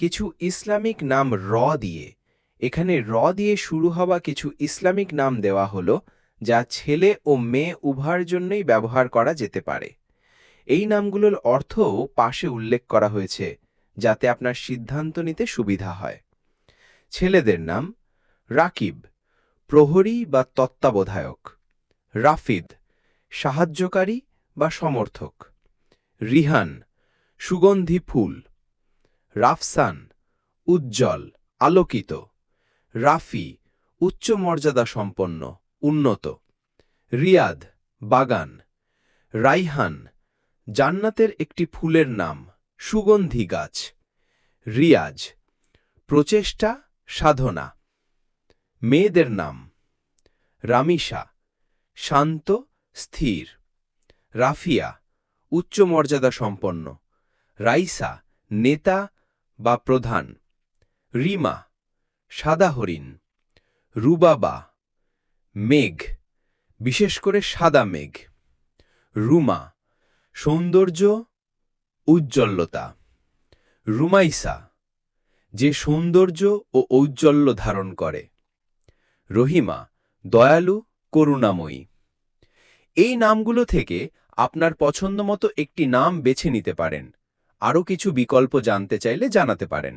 কিছু ইসলামিক নাম র দিয়ে। এখানে র দিয়ে শুরু হওয়া কিছু ইসলামিক নাম দেওয়া হলো, যা ছেলে ও মেয়ে উভয়ের জন্যই ব্যবহার করা যেতে পারে। এই নামগুলোর অর্থও পাশে উল্লেখ করা হয়েছে, যাতে আপনার সিদ্ধান্ত নিতে সুবিধা হয়। ছেলেদের নাম, রাকিব, প্রহরী বা তত্ত্বাবধায়ক, রাফিদ, সাহায্যকারী বা সমর্থক, রিহান, সুগন্ধি ফুল। রাফসান, উজ্জ্বল, আলোকিত। রাফি উচ্চ মর্যাদা সম্পন্ন, উন্নত। রিয়াদ, বাগান। রাইহান, জান্নাতের একটি ফুলের নাম, সুগন্ধি গাছ। রিয়াজ, প্রচেষ্টা, সাধনা। মেয়েদের নাম রামিসা শান্ত, স্থির। রাফিয়া উচ্চ মর্যাদা সম্পন্ন। রাইসা, নেতা বা প্রধান। রিমা, সাদা হরিণ। রুবাবা, মেঘ, বিশেষ করে সাদা মেঘ। রুমা, সৌন্দর্য উজ্জ্বলতা রুমাইসা, যে সৌন্দর্য ও ঔজ্জ্বল্য ধারণ করে। রহিমা, দয়ালু, করুণাময়ী। এই নামগুলো থেকে আপনার পছন্দমতো একটি নাম বেছে নিতে পারেন। আরও কিছু বিকল্প জানতে চাইলে জানাতে পারেন।